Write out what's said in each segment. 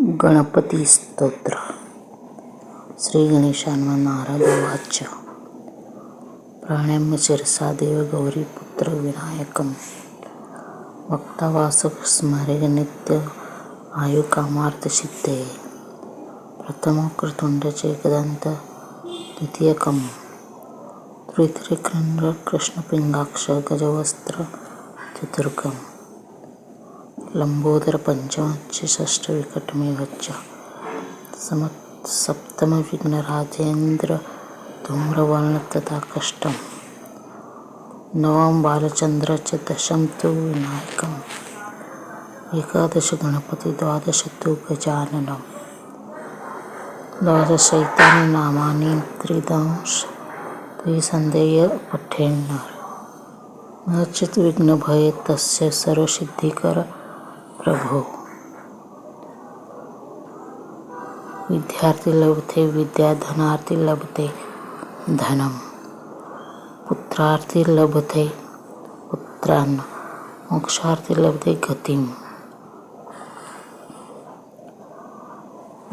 गणपती स्तोत्र. श्री गणेशान नारदवाच प्राण्यां शिरसा देवगौरी पुत्र विनायकं वक्तवासस्मरेनित्य आयुकामार्थसिद्धे प्रथमकृतुण्डचेकदन्त द्वितीयकं कृष्णपिंगाक्ष गजवस्त्र चतुर्कम्. लंबोदर पंचमच्च षष्ठविकटमेवच्च सम सप्तमविघ्नराजेन्द्र धूम्रवर्ण तथा कष्टं नवम बालचन्द्र च दशम तु विनायकम्। एकादश गणपति द्वादश तु गजाननं द्वादशैतानि त्रिदंश। द्विसन्देह पठेन्नर। न चित् विघ्नभये तस्य सर्वसिद्धिकर प्रभो। विद्यार्थी लभते विद्या धनार्थी लभते, धनम। पुत्रार्थी लभते पुत्रान् मोक्षार्थी लभते, गतिम।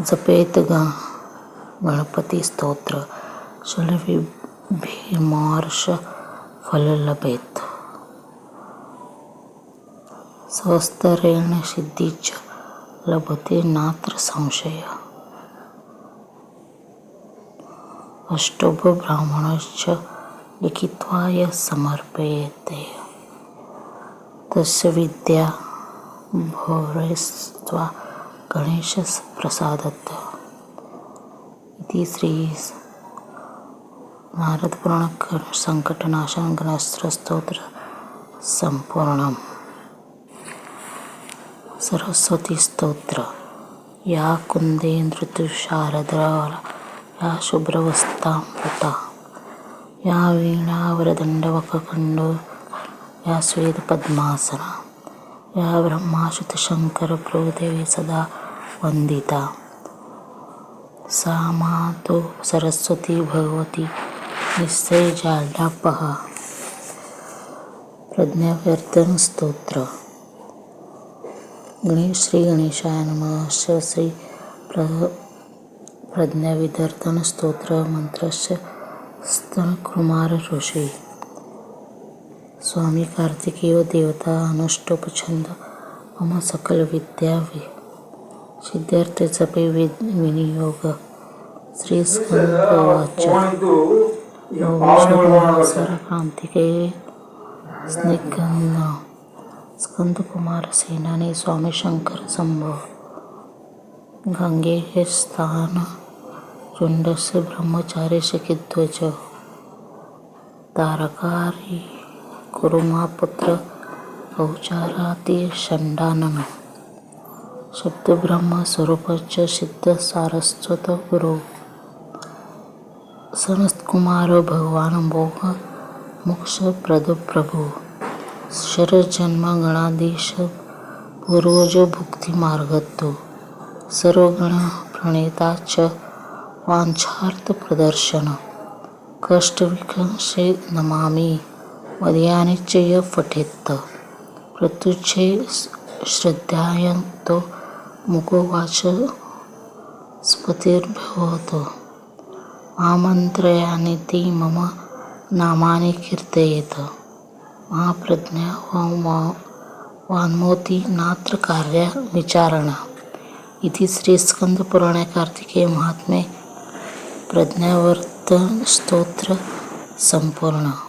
जपेत गणपती स्तोत्र। शलविभीमार्ष फल लभेत। सहस्तरेण सिद्धीच लभते नात्र संशय। अष्टोभ ब्राह्मणश्च लिखित्वा यः समर्पयते। तस्य विद्या भोरेस्त्वा गणेशप्रसादत् इति श्री नारदपुराण संकटनाशन गणस्त्र स्तोत्र संपूर्णम् सरस्वती स्तोत्र या कुन्देन्दृतुशारदा या शुभ्रवस्तामृता या वीणावरदण्डवकखण्डो या श्वेतपद्मासना या ब्रह्माच्युतशङ्करप्रभुदेवी सदा वन्दिता सा मातो सरस्वती भगवती निश्चय निश्चयजाड्यापहा प्रज्ञावर्धन स्तोत्र गणेश श्री गणेशाय नमः। श्री प्र प्रज्ञाविदर्धन स्तोत्र मंत्रस्य स्तनकुमार ऋषी स्वामी कार्तिकेय देवता अनुष्टोपछंद मम सकल विद्या सिद्धार्थ जपे विनियोग। श्री स्कंदवाच नवशर क्रांतिकेय स्निग्ध स्कंदकुमार सेनानी स्वामी शंकर संभव गंगे स्थान, चुंडस्य ब्रह्मचार्यस्य किध्वज तारकारी कुरुमापुत्र, औचाराति षण्डानन। शब्दब्रह्म स्वरूपच सिद्ध सारस्वत गुरु। सनत्कुमार भगवान भोग मोक्ष प्रद प्रभु। शरजन्मगणादेश सर्व गण सर्वगणप्रणेता च वाञ्छार्थप्रदर्शन। कष्टविकंशे नमामि मदयानि च य पठेत्त। प्रत्युच्छे श्रद्धायन्तो मुकोवाच स्फुतिर्भवतो महामन्त्रयानि ते मम नामानि कीर्तयेत। वान्मोती नात्र कार्य विचारण। इति श्री स्कंद पुराणे कार्तिकेय महात्म्य प्रज्ञावर्तन स्तोत्र संपूर्ण।